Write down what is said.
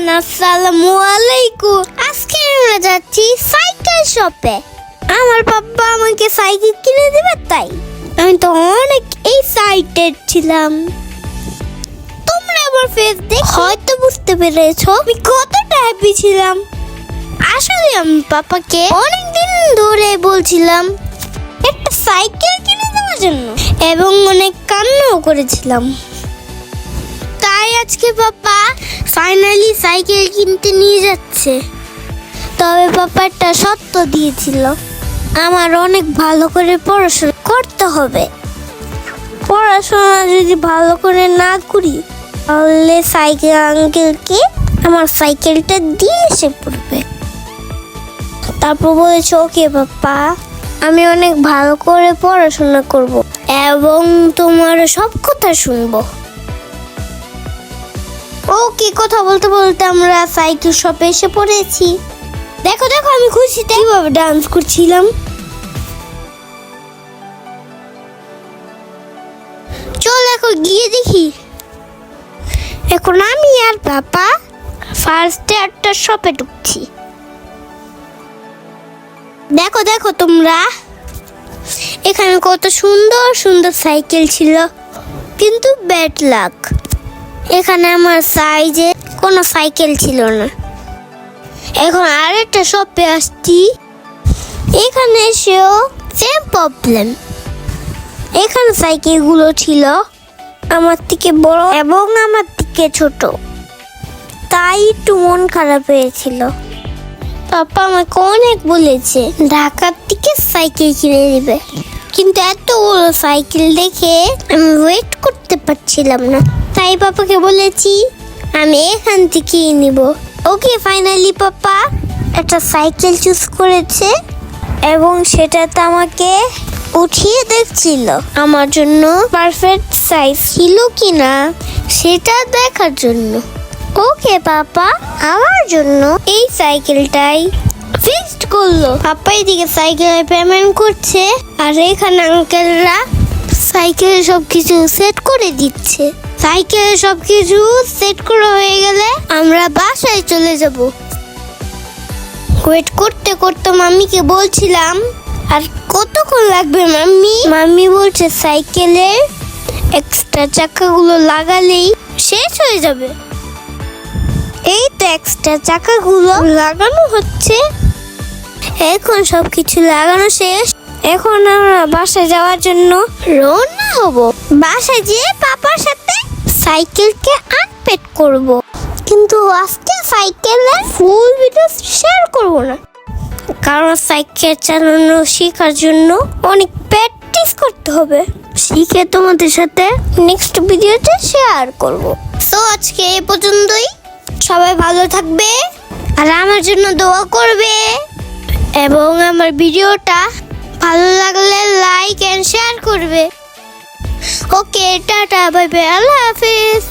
Everyone আসসালামু আলাইকুম। আজকে আমরা যাচ্ছি সাইকেল শপে। আমার পাপ্পা আমাকে সাইকেল কিনে দেবে তাই। আমি তো অনেক এক্সাইটেড ছিলাম। তোমরা আমার ফেস দেখে হয়তো বুঝতে পেরেছ আমি কতটা হ্যাপি ছিলাম। আসলে আমি পাপাকে অনেক দিন ধরে বলছিলাম, একটা সাইকেল কিনে দেওয়ার জন্য। এবং অনেক কান্নাও করেছিলাম। তাই আজকে পাপা ফাইনালি সাইকেল কিনতে নিয়ে যাচ্ছে। তবে একটা সত্য দিয়েছিল। আমার অনেক ভালো করে পড়াশোনা করতে হবে। পড়াশোনা যদি ভালো করে না করি, তাহলে সাইকেল আঙ্কেলকে আমার সাইকেলটা দিয়ে এসে পড়বে। তারপর বলেছে, ওকে পাপা আমি অনেক ভালো করে পড়াশোনা করব এবং তোমার সব কথা শুনব। কথা বলতে বলতে আমরা সাইকেল শপে এসে পড়েছি। দেখো দেখো, আমি খুশিতে কীভাবে ডান্স করছিলাম। চল এখন গিয়ে দেখি। এখন আমি আর পাপা ফার্স্টে একটা শপে ঢুকছি। দেখো দেখো তোমরা। এখানে কত সুন্দর সুন্দর সাইকেল ছিল। কিন্তু ব্যাড লাক এখানে আমার সাইজে কোনো সাইকেল ছিল না। এখন আরেকটা শপে আসছি। এখানে এসেও সেম প্রবলেম এখানে সাইকেলগুলো ছিল আমার থেকে বড় এবং আমার থেকে ছোট। তাই একটু মন খারাপ হয়েছিল। পাপা আমাকে অনেক বলেছে, ঢাকার থেকে সাইকেল কিনে দিবে। কিন্তু এত বড় সাইকেল দেখে আমি ওয়েট করতে পারছিলাম না। তাই পাপাকে বলেছি, আমি এখান থেকেই নিব। ওকে ফাইনালি পাপা। একটা সাইকেল চুজ করেছে এবং সেটাতে আমাকে উঠিয়ে দেখছিল। আমার জন্য পারফেক্ট সাইজ ছিল কি না সেটা দেখার জন্য। ওকে পাপা, আমার জন্য এই সাইকেলটাই। ফিক্সড করল। পাপা এদিকে সাইকেলের পেমেন্ট করছে, আর এখানে আঙ্কেলরা সাইকেলে সব কিছু সেট করে দিচ্ছে। সাইকেলে সব কিছু সেট করা হয়ে গেলে আমরা বাসায় চলে যাব। ওয়েট করতে করতে মাম্মিকে বলছিলাম, আর কতক্ষণ লাগবে মাম্মি? মাম্মি বলছে, সাইকেলের এক্সট্রা চাকাগুলো লাগালেই শেষ হয়ে যাবে। এই তো এক্সট্রা চাকাগুলো লাগানো হচ্ছে। এখন সব কিছু লাগানো শেষ। এখন আমরা বাসায় যাওয়ার জন্য রওনা হব। বাসায় যেয়ে পাপার সাথে সাইকেলকে আনপেট করব। কিন্তু আজকে সাইকেলের ফুল ভিডিও শেয়ার করব না। কারণ সাইকেল চালানো শেখার জন্য অনেক প্র্যাকটিস করতে হবে। শিখে তোমাদের সাথে নেক্সট ভিডিওতে শেয়ার করব। তো আজকে এই পর্যন্তই। সবাই ভালো থাকবে। আর আমার জন্য দোয়া করবে। এবং আমার ভিডিওটা ভালো লাগলে লাইক এন্ড শেয়ার করবে। ওকে টাটা বাই বাই আল্লাহ হাফিজ।